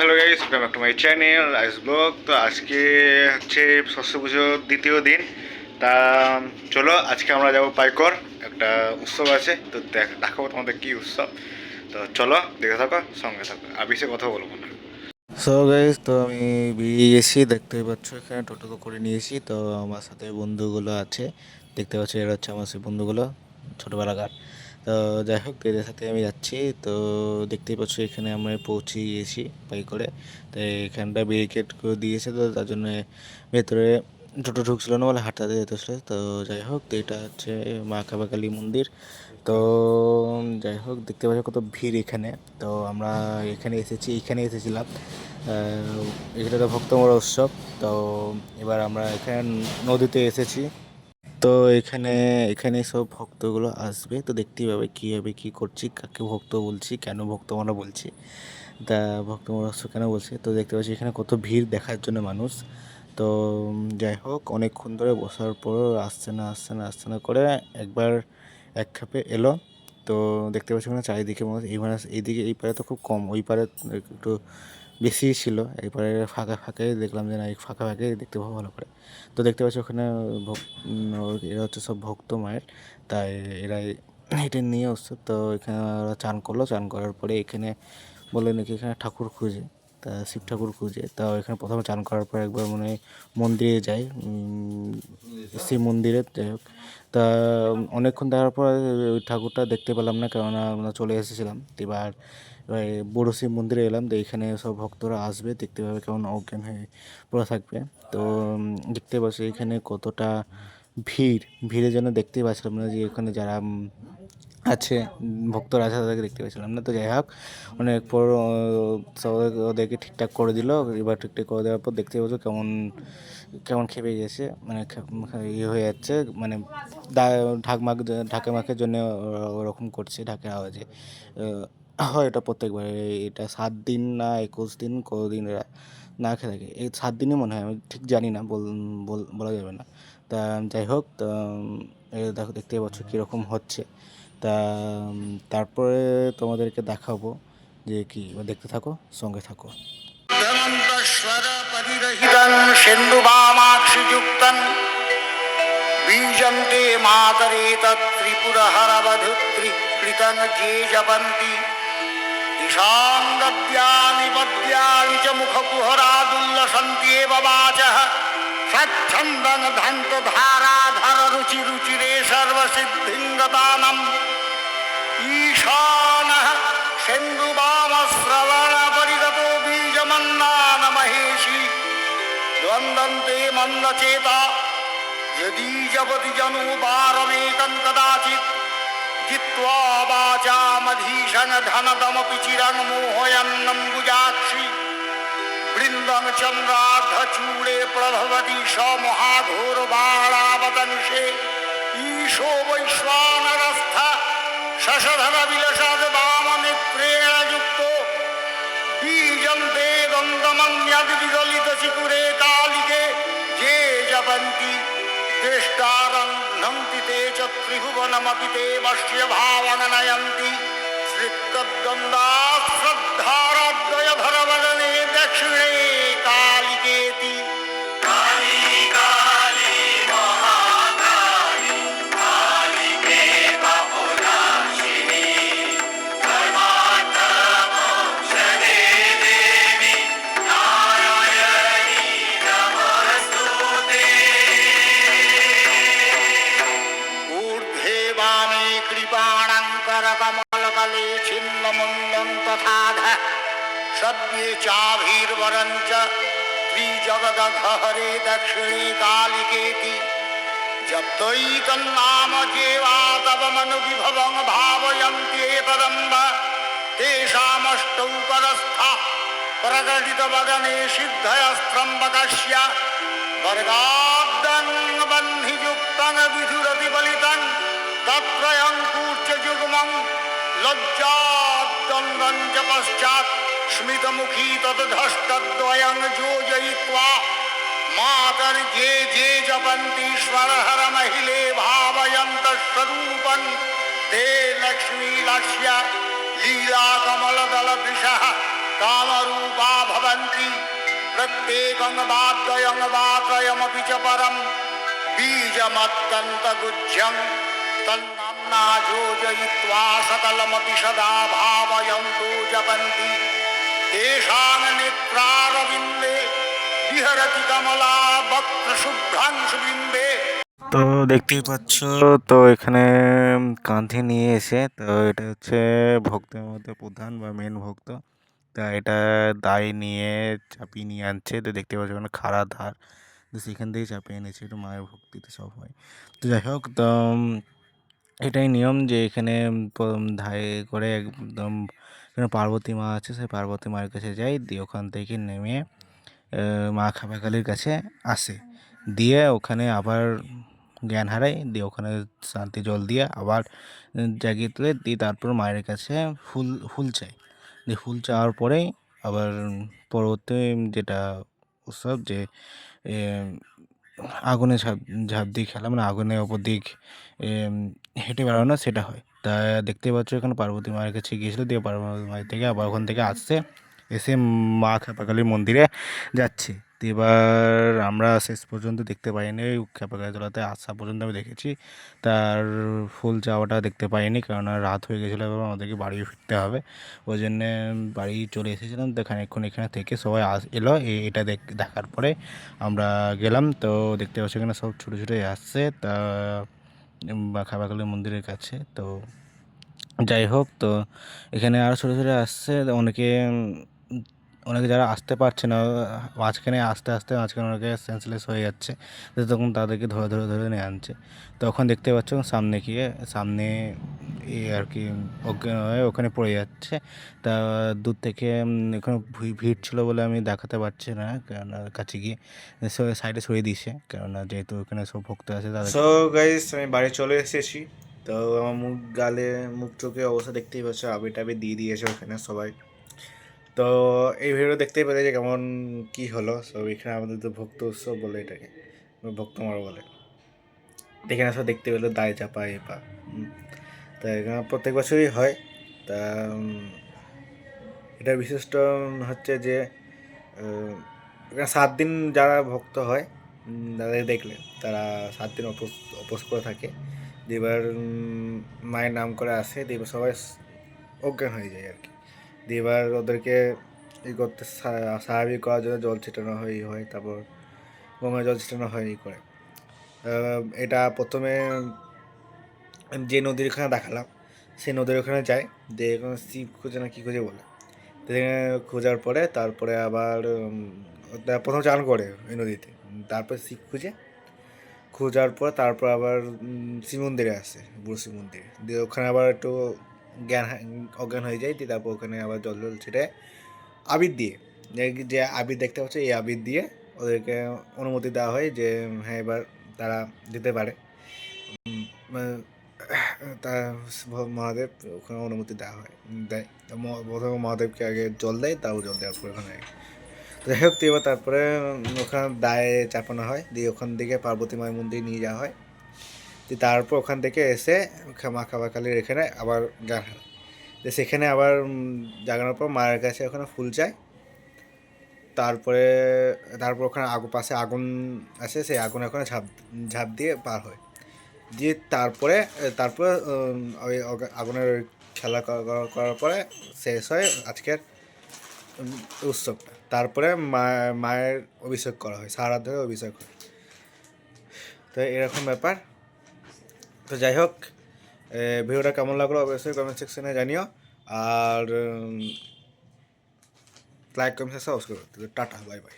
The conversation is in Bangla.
Hello guys welcome to my channel ice blog তো আজকে হচ্ছে ষষ্ঠ পুজোর দ্বিতীয় দিন। তা, চলো আজকে আমরা যাব পাইকর, একটা উৎসব আছে, তো দেখ- দেখাবো তোমাদের কী উৎসব। তো চলো, দেখে থাকো, সঙ্গে থাকো আর বেশি কথা বলব না। সো গাইস তো আমি বেরিয়ে গেছি দেখতে পাচ্ছ এখানে টোটো করে নিয়েছি তো আমার সাথে বন্ধুগুলো আছে, দেখতে পাচ্ছ এরা হচ্ছে আমার সেই বন্ধুগুলো, ছোটোবেলাকার। তো যাই হোক, এদের সাথে আমি যাচ্ছি। তো দেখতেই পাচ্ছ এখানে আমরা পৌঁছে গিয়েছি বাই করে। তো এখানটা ব্যারিকেড করে দিয়েছে তো তার জন্য ভেতরে টোটো ঢুকছিল না বলে হাঁটাতে যেতে হচ্ছিল। তো যাই হোক তো এটা হচ্ছে মা কালী মন্দির। তো যাই হোক, দেখতে পাচ্ছি কত ভিড় এখানে। তো আমরা এখানে এসেছি, এখানে এসেছিলাম। এখানে তো ভক্তমরা উৎসব। তো এবার আমরা এখানে নদীতে এসেছি। তো এখানে এখানে সব ভক্তগুলো আসবে। তো দেখতেই পাবে কীভাবে কী করছি, কাকে ভক্ত বলছি, কেন ভক্তমরা বলছি, তা ভক্তমরা কেন বলছি। তো দেখতে পাচ্ছি এখানে কত ভিড় দেখার জন্য মানুষ। তো যাই হোক, অনেকক্ষণ ধরে বসার পর আসছে না আসছে না আসছে না করে একবার এক খাপে এলো। তো দেখতে পাচ্ছি ওখানে চারিদিকে মানুষ, এই মানে এইদিকে, এই পারে তো খুব কম, ওই পারে একটু বেশি ছিল। এই পারে ফাঁকা ফাঁকে দেখলাম যে না এই ফাঁকা ফাঁকে দেখতে পাবো ভালো করে। তো দেখতে পাচ্ছি ওখানে এরা হচ্ছে সব ভক্ত মায়ের। তাই এরা এটা নিয়ে উৎসব তো এখানে ওরা চান করল। চান করার পরে এখানে বলে নাকি এখানে ঠাকুর খুঁজে। তা শিব ঠাকুর খুঁজে। তা এখানে প্রথমে চান করার পর একবার মনে মন্দিরে উম, শিব মন্দিরে যাই হোক। তা অনেকক্ষণ দেখার পর ওই ঠাকুরটা দেখতে পেলাম না কেননা আমরা চলে এসেছিলাম। এবার বড় শিব মন্দিরে এলাম, তো এখানে সব ভক্তরা আসবে, দেখতে পাবে কেমন অজ্ঞান হয়ে পড়ে থাকবে। তো দেখতে পাচ্ছি এখানে কতটা ভিড় ভিড়ের জন্য দেখতেই পাচ্ছিলাম না যে এখানে যারা আছে, ভক্তরা আছে তাদেরকে দেখতে পাচ্ছিলাম না। তো যাই হোক, অনেক পর ওদের- ওদেরকে ঠিকঠাক করে দিল, এবার ঠিকঠাক করে দেওয়ার পর দেখতে পাচ্ছ কেমন কেমন খেপে গেছে মানে ইয়ে হয়ে যাচ্ছে মানে দা- ঢাক ঢাকে মাখের জন্য ওরকম করছে ঢাকের আওয়াজে। হয় এটা প্রত্যেকবার এই- এটা সাত দিন না একুশ দিন কতদিন এরা না খেয়ে থাকে এই সাত দিনই মনে হয় আমি ঠিক জানি না বল বল- বলা যাবে না তা যাই হোক তা উম, এই দেখো দেখতে পাচ্ছ কীরকম হচ্ছে তা উম, তারপরে তোমাদেরকে দেখাবো যে কি দেখতে থাকো সঙ্গে থাকো ध्वमन्तस्वर परिरहितं सिन्धुवामाक्षियुक्तं बीजं ते मातरे तत्त्रिपुरहरवधुत्रिकृतं ये जपन्ति दिशां गद्यानि पद्यानि च मुखकुहरादुल्लसन्त्येव वाचः सच्छन्दन धन्तधाराधर रुचिरुचिरे सर्वसिद्धिं गतानम् ईशानः सिन्धुवामश्रवणपरिगतो बीजमन्नान महेशी द्वन्द्वन्ते मन्दचेता यदि जपति जनु वारमेकं कदाचित् जित्वा वाचामधीशं धनदमपि चिरं मोहयन्नम्बुजाक्षि बृन्दं चन्द्रार्धचूडे प्रभवति स महाघोरबाणावतंशे ईशो वैश्वानरस्थ शशधर विलसद् वामनेत्रेण युक्तो बीजं ते दन्तमन्यद्विगलितशिखुरे कालिके ये जपन्ति ज्येष्ठारन्धन्ति ते च त्रिभुवनमपि ते मह्यभावननयन्ति दक्षिणे कृपाणङ्करकमलकले छिन्नमुन्दं तथाध सद्ये चाभिर्वरं च त्रिजगदघहरे दक्षिणे कालिकेति जप्तैतन्नाम जेवा तव मनुविभवं भावयन्त्येतदम्ब तेषामष्टौ परस्था प्रकटितवदने सिद्धयस्त्रम्बकस्य वर्गाब्दं बह्नियुक्तं विधुरतिबलितं तत्रयं लज्जा दंदन च पश्चात स्मित मुखी तदधष्टद्वयं योजयित्वा मातर्ये जे जपन्तीश्वर हर महिले भावयन्त स्वरूपन् ते लक्ष्मीलक्ष्य लीलाकमलदलदृशः कामरूपा भवन्ति। प्रत्येकं वाद्वयं वात्रयमपि च परं। बीजमत्यन्तगुह्यं तन्न तन्नाम्ना योजयित्वा सकलमपि सदा भावयन्तु जपन्ति तेषां नेत्रारविन्दे विहरति कमला वक्त्रशुभ्रांशुबिम्बे তো দেখতেই পাচ্ছ তো এখানে কাঁধে নিয়ে এসে তো এটা হচ্ছে ভক্তের মধ্যে প্রধান বা মেন ভক্ত তা এটা দায় নিয়ে চাপিয়ে নিয়ে আনছে তো দেখতে পাচ্ছ ওখানে খাড়া ধার তো সেখান থেকে চাপিয়ে এনেছে একটু মায়ের ভক্তিতে সব হয় তো যাই হোক তো উম, এটাই নিয়ম যে এখানে ধায় করে একদম পার্বতী মা আছে, সেই পার্বতী মায়ের কাছে যাই, দিয়ে ওখান থেকে নেমে মা খাবাকালির কাছে আসে। দিয়ে ওখানে আবার জ্ঞান হারায় দিয়ে ওখানে শান্তি জল দিয়ে আবার জাগিয়ে তুলে দিয়ে তারপর মায়ের কাছে ফুল ফুল চাই। দিয়ে ফুল চাওয়ার পরেই আবার পরবর্তী যেটা উৎসব যে আগুনে ঝাঁপ ঝাঁপ দিয়ে খেলা মানে আগুনের ওপর দিক হেঁটে বেড়ানো সেটা হয়। তা দেখতেই পাচ্ছ এখানে পার্বতী মায়ের কাছে গিয়েছিল, দিয়ে পার্বতী মায়ের থেকে আবার ওখান থেকে আসছে, এসে মা খেপাকালী মন্দিরে যাচ্ছে। তো এবার আমরা শেষ পর্যন্ত দেখতে পাইনি ওই খেপাকালী তলাতে আসা পর্যন্ত আমি দেখেছি। তার ফুল চাওয়াটা দেখতে পাইনি কেননা রাত হয়ে গেছিল এবার আমাদেরকে বাড়ি ফিরতে হবে। ওই জন্যে বাড়ি চলে এসেছিলাম, তো খানিকক্ষণ এখানে থেকে সবাই আস, এলো এটা দেখ, দেখার পরে আমরা গেলাম। তো দেখতে পাচ্ছি এখানে সব ছোটো ছোটো আসছে। তা বা খাবাকালী মন্দিরের কাছে তো যাই হোক তো এখানে আরও ছোটো ছোটো আসছে অনেকে অনেকে যারা আসতে পারছে না, মাঝখানে আস্তে আস্তে মাঝখানে অনেকে সেন্সলেস হয়ে যাচ্ছে তখন তাদেরকে ধরে ধরে ধরে নিয়ে আনছে। তখন দেখতে পাচ্ছ সামনে গিয়ে সামনে এই আর কি ওখানে পড়ে যাচ্ছে। তা দূর থেকে ভি- ভিড় ছিল বলে আমি দেখাতে পারছি না, কেননা কাছে গিয়ে সাইডে সরিয়ে দিয়েছে, কেননা যেহেতু ওখানে সব ভক্ত আছে তাদের সো গাইস আমি বাড়ি চলে এসেছি। তো আমার মুখ, গালে, মুখ চোখে অবস্থা দেখতেই পাচ্ছ আবি টাবি দিয়ে দিয়েছে ওখানে সবাই। তো এই ভিডিও দেখতেই পেলে যে কেমন কি হলো। সব এখানে আমাদের তো ভক্ত উৎসব বলে এটাকে, বা ভক্ত মারা বলে। এখানে সব দেখতে পেল দায় চাপা, এ পা। তা এখানে প্রত্যেক বছরই হয়। তা এটা বিশিষ্ট হচ্ছে যে এখানে সাত দিন যারা ভক্ত হয় তাদের দেখলে তারা সাত দিন অপোস করে থাকে। এবার মায়ের নাম করে আসে দিয়ে এবার সবাই অজ্ঞান হয়ে যায় আর কি। দিয়ে এবার ওদেরকে ই করতে স্বাভাবিক করার জন্য জল ছিটানো হয়, ই হয়, তারপর গঙ্গা জল ছিটানো হয়, ই করে। এটা প্রথমে যে নদীর ওখানে দেখালাম, সেই নদীর ওখানে যায়, দিয়ে শিব খুঁজে না কী খুঁজে বলে। খোঁজার পরে তারপরে আবার প্রথম চান করে ওই নদীতে। তারপর শিব খুঁজে, খোঁজার পর তারপর আবার শিব মন্দিরে আসে, বুড়ো শিব মন্দিরে। দিয়ে ওখানে আবার একটু জ্ঞান অজ্ঞান হয়ে যায় দিয়ে তারপর ওখানে আবার জল জল ছিটে আবির দিয়ে। যে- আবির দেখতে পাচ্ছে এই আবির দিয়ে ওদেরকে অনুমতি দেওয়া হয় যে হ্যাঁ এবার তারা যেতে পারে। মানে, তা মহাদেব ওখানে অনুমতি দেওয়া হয়। দেয় প্রথমে মহাদেবকে আগে জল দেয় তাও জল দেওয়ার পর ওখানে যাই হোক এবার তারপরে ওখানে দায়ে চাপানো হয় দিয়ে ওখান থেকে পার্বতী মায়ের মন্দির নিয়ে যাওয়া হয়। তারপর ওখান থেকে এসে মা খাবার এখানে আবার গান হয় তো সেখানে আবার জাগানোর পর মায়ের কাছে ওখানে ফুল যায় তারপরে, তারপর ওখানে আগু, পাশে আগুন আছে, সেই আগুন ওখানে ঝাঁপ ঝাঁপ দিয়ে পার হয়। দিয়ে তারপরে তারপরে ওই আগুনের খেলা করা- করা- করার পরে শেষ হয় আজকের উৎসবটা। তারপরে মায়ের অভিষেক করা হয় সারা ধরে অভিষেক হয়। তো এরকম ব্যাপার। তো যাই হোক ভিডিওটা কেমন লাগল অবশ্যই কমেন্ট সেকশনে জানিও। আর like comment subscribe tata bye bye